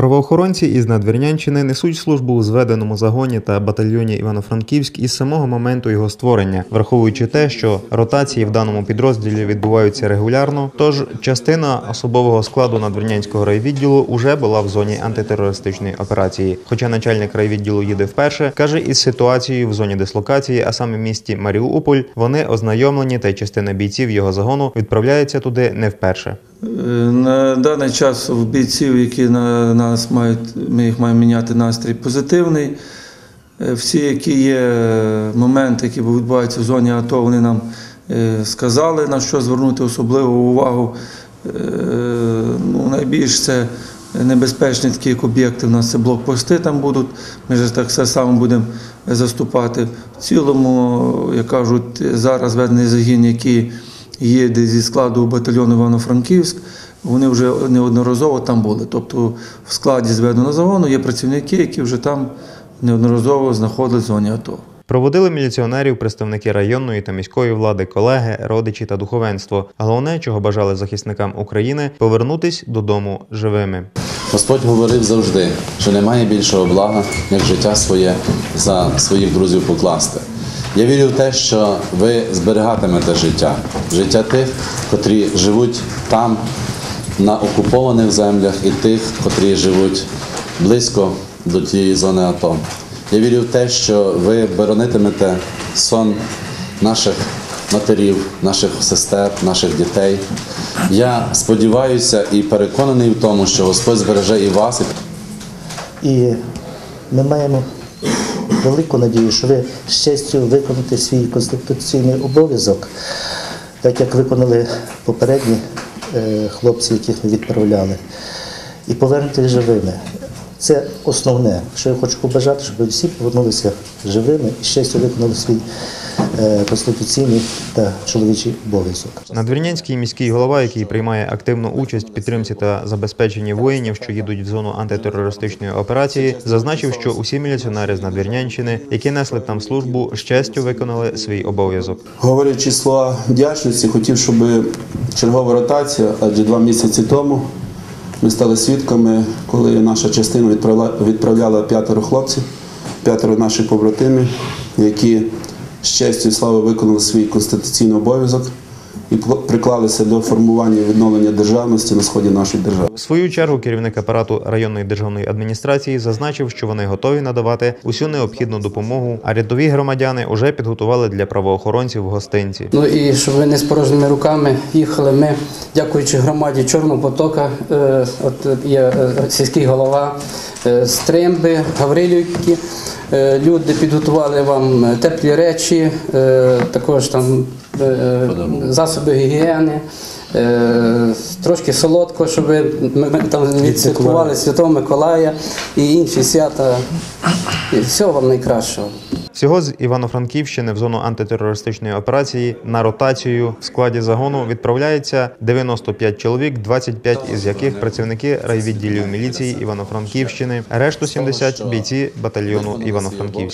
Правоохоронці із Надвірнянщини несуть службу у зведеному загоні та батальйоні Івано-Франківськ із самого моменту його створення, враховуючи те, що ротації в даному підрозділі відбуваються регулярно. Тож частина особового складу Надвірнянського райвідділу уже була в зоні антитерористичної операції. Хоча начальник райвідділу їде вперше, каже, із ситуацією в зоні дислокації, а саме в місті Маріуполь, вони ознайомлені, та й частина бійців його загону відправляється туди не вперше. Е, На даний час в бійців, які на нас мають, ми їх маємо міняти настрій позитивний. Е, Всі, які є е, моменти, які відбуваються в зоні АТО, вони нам сказали, на що звернути особливу увагу. Ну, найбільш це небезпечні такі об'єкти. У нас це блокпости там будуть. Ми ж так все само будемо заступати. В цілому, як кажуть, зараз ведений загін, який є десь зі складу батальйону Івано-Франківськ. Вони вже неодноразово там були. Тобто в складі зведеного загону є працівники, які вже там неодноразово знаходились в зоні АТО. Проводили міліціонерів представники районної та міської влади, колеги, родичі та духовенство. Головне, чого бажали захисникам України, повернутись додому живими. Господь говорив завжди, що немає більшого блага, як життя своє за своїх друзів покласти. Я вірю в те, що ви зберігатимете життя, життя тих, котрі живуть там, на окупованих землях, і тих, котрі живуть близько до тієї зони АТО. Я вірю в те, що ви боронитимете сон наших матерів, наших сестер, наших дітей. Я сподіваюся і переконаний в тому, що Господь збереже і вас. І ми маємо велику надію, що ви з честю виконаєте свій конституційний обов'язок, так як виконали попередні е, хлопці, яких ми відправляли, і повернете живими. Це основне, що я хочу побажати, щоб ви всі повернулися живими і з честю виконали свій конституційний та чоловічий обов'язок. Надвірнянський міський голова, який приймає активну участь в підтримці та забезпеченні воїнів, що їдуть в зону антитерористичної операції, зазначив, що усі міліціонери з Надвірнянщини, які несли там службу, з честю виконали свій обов'язок. Говорячи слова вдячності, хотів, щоб чергова ротація, адже два місяці тому ми стали свідками, коли наша частина відправля- відправляла п'ятеро хлопців, п'ятеро наших побратимів, які з честю і славою виконали свій конституційний обов'язок і приклалися до формування і відновлення державності на сході нашої держави. В свою чергу керівник апарату районної державної адміністрації зазначив, що вони готові надавати усю необхідну допомогу, а рядові громадяни уже підготували для правоохоронців гостинці. Ну і щоб ви не з порожніми руками їхали. Ми, дякуючи громаді Чорного потока, е, от є е, сільський голова Стримби, Гаврилівки. Е, Люди підготували вам теплі речі, е, також там е, засоби гігієни. е, Трошки солодко, щоб ми, ми там відсвяткували Святого Миколая і інші свята. І всього вам найкращого. Всього з Івано-Франківщини в зону антитерористичної операції на ротацію в складі загону відправляється 95 чоловік, 25 із яких працівники райвідділів міліції Івано-Франківщини, решту 70 – бійці батальйону Івано-Франківськ.